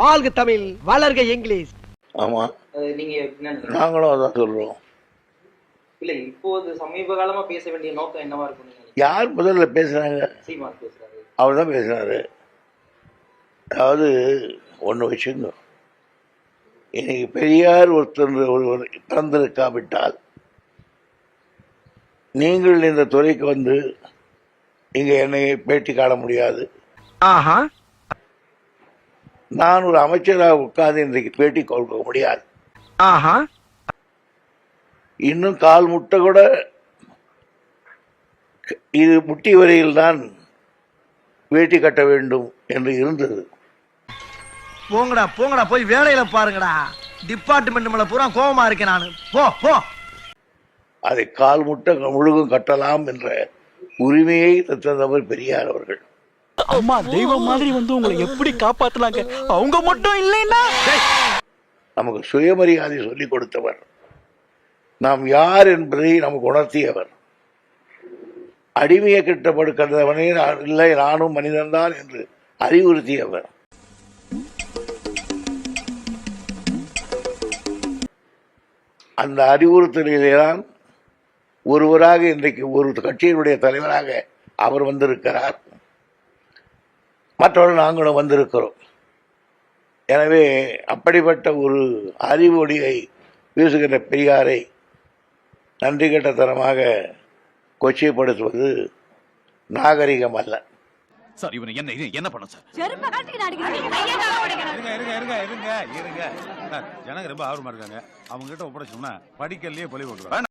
வாழ்க தமிழ் வளர்க இங்கிலீஷ். ஆமா. நீங்க? நாங்களும் அதான் சொல்றோம். இல்ல இப்போது சமீப காலமா பேச வேண்டிய நோக்கம் என்னவா இருக்கும்? யார் முதல்ல பேசுறாங்க? பேசுறாரு. அவர் தான் பேசுனாரு அதாவது ஒன்று வச்சுங்க இன்னைக்கு பெரியார் ஒருத்தர் ஒருவர் பிறந்திருக்காவிட்டால் நீங்கள் இந்த துறைக்கு வந்து இங்கே என்னை பேட்டி காண முடியாது. ஆஹா. நான் ஒரு அமைச்சராக உட்கார்ந்து இன்றைக்கு பேட்டி கொடுக்க முடியாது. ஆஹா. இன்னும் கால் முட்டை கூட இது முட்டி வரையில் தான் வேட்டி கட்ட வேண்டும் என்று இருந்தது. போங்கடா போங்கடா போய் வேலையில பாருங்கடா. டிபார்ட்மெண்ட் மேல பூரா கோவமா இருக்கேன் நானு. போ போ. அதை கால் முட்டை முழுதும் கட்டலாம் என்ற உரிமையை தந்தவர் பெரியார் அவர்கள். அம்மா தெய்வம் மாதிரி வந்து உங்களை எப்படி காப்பாத்துனாங்க? அவங்க மட்டும் இல்லைன்னா? நமக்கு சுயமரியாதை சொல்லிக் கொடுத்தவர். நாம் யார் என்பதை நமக்கு உணர்த்தியவர். அடிமையை கிட்டப்படுக்கிறவனே இல்லை நானும் மனிதன்தான் என்று அறிவுறுத்தியவர். அந்த அறிவுறுத்தலிலே தான் ஒருவராக இன்றைக்கு ஒரு கட்சியினுடைய தலைவராக அவர் வந்திருக்கிறார். மற்றவர்கள் நாங்களும் வந்திருக்கிறோம். எனவே அப்படிப்பட்ட ஒரு அறிவொளியை வீசுகின்ற பெரியாரை நன்றி கெட்டத்தனமாக கொச்சைப்படுத்துவது நாகரிகம் அல்ல. சார் இவனை என்ன என்ன பண்ண சார்? இருங்க இருங்க இருங்க இருங்க இருங்க. சார் ஜனங்க ரொம்ப ஆர்வமா இருக்காங்க. அவங்க கிட்ட ஒப்படைச்சோம்னா படிக்கல்லையே பழி போட்டுருவாங்க.